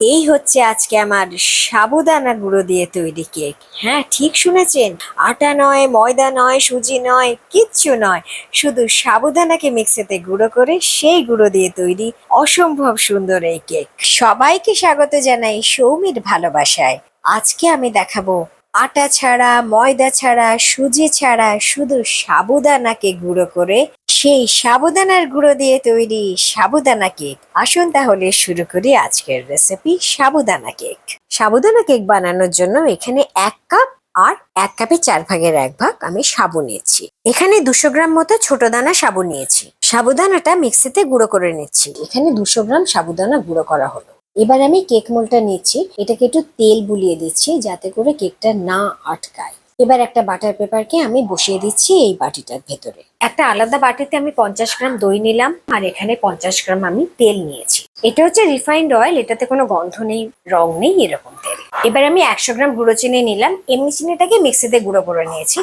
এই হচ্ছে আজকে আমার সাবুদানা গুঁড়ো দিয়ে তৈরি কেক। হ্যাঁ ঠিক শুনেছেন? আটা নয়, ময়দা নয়, সুজি নয়, কিচ্ছু নয়। শুধু সাবুদানাকে মিক্সিতে গুঁড়ো করে সেই গুঁড়ো দিয়ে তৈরি অসম্ভব সুন্দর এই কেক। সবাইকে স্বাগত জানাই সৌমির ভালোবাসায়। আজকে আমি দেখাবো আটা ছাড়া, ময়দা ছাড়া, সুজি ছাড়া শুধু সাবুদানাকে গুঁড়ো করে সেই সাবুদানার গুঁড়ো দিয়ে তৈরি সাবুদানা কেক। আসুন তাহলে শুরু করি আজকের recipe sabudana cake. Sabudana cake বানানোর জন্য এখানে এক কাপ আর এক কাপে চার ভাগের এক ভাগ আমি সাবু নিয়েছি। এখানে দুশো গ্রাম মতো ছোট দানা সাবু নিয়েছি। সাবুদানাটা মিক্সিতে গুঁড়ো করে নিচ্ছি। এখানে দুশো গ্রাম সাবুদানা গুঁড়ো করা হলো। এবার আমি কেক মোলটা নিচ্ছি। এটাকে একটু তেল বুলিয়ে দিচ্ছি যাতে করে কেকটা না আটকায়। এবার একটা বাটার পেপারকে আমি বসিয়ে দিচ্ছি এই বাটিটার ভেতরে। একটা আলাদা বাটিতে আমি পঞ্চাশ গ্রাম দই নিলাম, আর এখানে পঞ্চাশ গ্রাম আমি তেল নিয়েছি। এটা হচ্ছে রিফাইন্ড অয়েল এটাতে কোনো গন্ধ নেই, রং নেই, এরকম তেল। এবার আমি একশো গ্রাম গুঁড়ো চিনি নিলাম। এমনি চিনিটাকে মিক্সিতে গুঁড়ো করে নিয়েছি।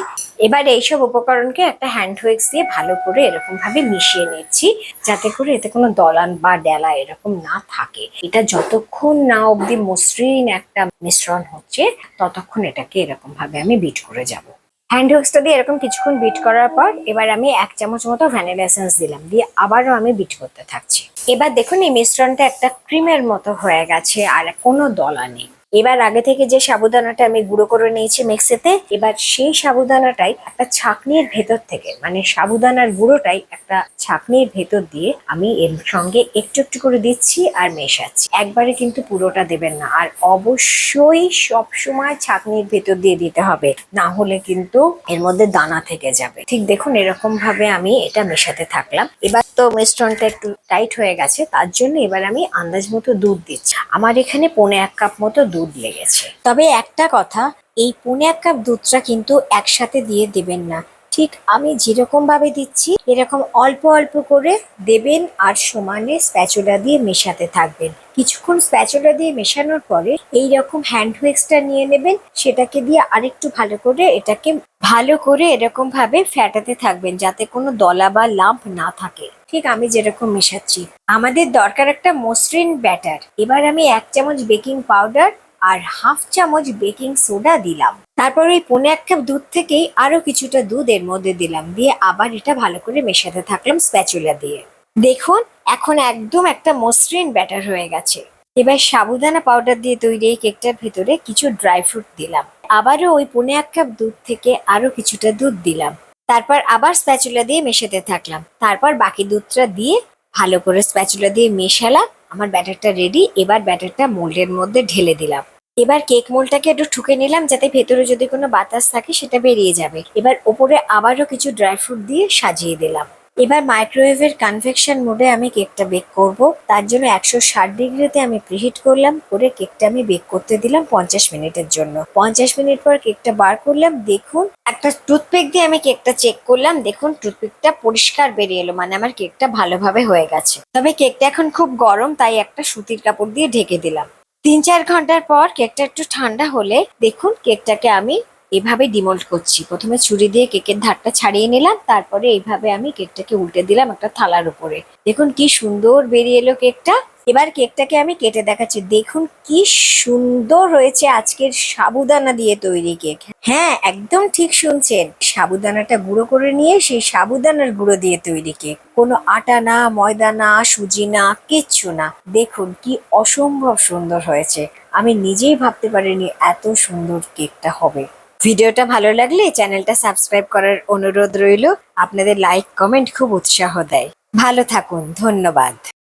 এবার এইসব উপকরণকে একটা হ্যান্ড হুইক্স দিয়ে ভালো করে এরকম ভাবে মিশিয়ে নিচ্ছি, যাতে করে এতে কোনো দলান বা ডেলা এরকম না থাকে। এটা যতক্ষণ না অবধি মসৃণ একটা মিশ্রণ হচ্ছে, ততক্ষণ এটাকে এরকম ভাবে আমি বিট করে যাব। হ্যান্ড হুইক্সটা দিয়ে এরকম কিছুক্ষণ বিট করার পর, এবার আমি এক চামচ মতো ভ্যানিলা এসেন্স দিলাম, দিয়ে আবারও আমি বিট করতে থাকছি। এবার দেখুন এই মিশ্রণটা একটা ক্রিমের মতো হয়ে গেছে আর কোনো দলা নেই। এবার আগে থেকে যে সাবুদানাটা আমি গুঁড়ো করে নিয়েছি মিক্সিতে, এবার সেই সাবুদানাটাই একটা ছাকনির ভেতর থেকে মানে সাবুদানার গুঁড়োটাই একটা ছাকনির ভেতর দিয়ে আমি এর সঙ্গে একটু একটু করে দিচ্ছি আর মেশাচ্ছি। একবারে কিন্তু পুরোটা দেবেন না, আর অবশ্যই সব সময় ছাকনির ভেতর দিয়ে দিতে হবে, না হলে কিন্তু এর মধ্যে দানা থেকে যাবে। ঠিক দেখুন এরকম ভাবে আমি এটা মেশাতে থাকলাম। এবার তো মিশ্রণটা একটু টাইট হয়ে গেছে, তার জন্য এবার আমি আন্দাজ মতো দুধ দিচ্ছি। আমার এখানে পৌনে এক কাপ মতো দুধ লেগেছে। তবে একটা কথা, এই পৌনে এক কাপ দুধটা কিন্তু একসাথে দিয়ে দেবেন না। ঠিক আমি যেরকম ভাবে দিচ্ছি, এরকম অল্প অল্প করে দেবেন আর সমানে স্প্যাচুলা দিয়ে মেশাতে থাকবেন। কিছুক্ষণ স্প্যাচুলা দিয়ে মেশানোর পরে এই রকম হ্যান্ড হুইক্সটা নিয়ে নেবেন, সেটাকে দিয়ে আরেকটু ভালো করে এটাকে ভালো করে এরকম ভাবে ফ্যাটাতে থাকবেন, যাতে কোনো দলা বা লাম্প না থাকে। ঠিক আমি যেরকম মেশাচ্ছি। আমাদের দরকার একটা মসৃণ ব্যাটার এবার আমি এক চামচ বেকিং পাউডার আর হাফ চামচ বেকিং সোডা দিলাম। তারপর ওই পনে এক কাপ দুধ থেকেই আরও কিছুটা দুধ এর মধ্যে দিলাম। দিয়ে আবার এটা ভালো করে মেশাতে থাকলাম স্প্যাচুলা দিয়ে। দেখুন, এখন একদম একটা মসৃণ ব্যাটার হয়ে গেছে। এবার সাবুদানা পাউডার দিয়ে তৈরি এই কেকটার ভেতরে কিছু ড্রাই ফ্রুট দিলাম। আবারও ওই পনে এক কাপ দুধ থেকে আরও কিছুটা দুধ দিলাম। তারপর আবার স্প্যাচুলা দিয়ে মেশাতে থাকলাম। তারপর বাকি দুধটা দিয়ে ভালো করে স্প্যাচুলা দিয়ে মেশালাম। আমার ব্যাটারটা রেডি। এবার ব্যাটারটা মোল্ডের মধ্যে ঢেলে দিলাম। এবার কেক মোলটাকে একটু ঠুকে নিলাম যাতে ভেতরে যদি কোনো বাতাস থাকে সেটা বেরিয়ে যাবে। এবার ওপরে আবারও কিছু ড্রাই ফ্রুট দিয়ে সাজিয়ে দিলাম। এবার মাইক্রোওয়েভের কনভেকশন মোডে আমি কেকটা বেক করব। তার জন্য একশো ষাট ডিগ্রিতে আমি প্রিহিট করলাম, করে কেকটা আমি বেক করতে দিলাম পঞ্চাশ মিনিটের জন্য। পঞ্চাশ মিনিট পর কেকটা বার করলাম, দেখুন একটা টুথপিক দিয়ে আমি কেকটা চেক করলাম, দেখুন টুথপিকটা পরিষ্কার বেরিয়ে এলো মানে আমার কেকটা ভালোভাবে হয়ে গেছে। তবে কেকটা এখন খুব গরম, তাই একটা সুতির কাপড় দিয়ে ঢেকে দিলাম। তিন চার ঘণ্টার পর কেকটা একটু ঠান্ডা হলে দেখুন কেকটাকে আমি এভাবে ডিমোল্ড করছি। প্রথমে ছুরি দিয়ে কেকের ধারটা ছাড়িয়ে নিলাম, তারপরে এইভাবে আমি কেকটাকে উল্টে দিলাম একটা থালার উপরে। দেখুন কি সুন্দর বেরিয়ে এলো কেকটা। এবার কেকটাকে আমি কেটে দেখাচ্ছি। দেখুন কি সুন্দর হয়েছে আজকের সাবুদানা দিয়ে তৈরি কেক। হ্যাঁ একদম ঠিক শুনছেন। সাবুদানাটা গুঁড়ো করে নিয়ে সেই সাবুদানার গুঁড়ো দিয়ে তৈরি কেক। কোনো আটা না, ময়দা না, সুজি না, কিচ্ছু না। দেখুন কি অসম্ভব সুন্দর হয়েছে। আমি নিজেই ভাবতে পারিনি এত সুন্দর কেকটা হবে। ভিডিওটা ভালো লাগলে চ্যানেলটা সাবস্ক্রাইব করার অনুরোধ রইল। আপনাদের লাইক, কমেন্ট খুব উৎসাহ দেয়। ভালো থাকুন, ধন্যবাদ।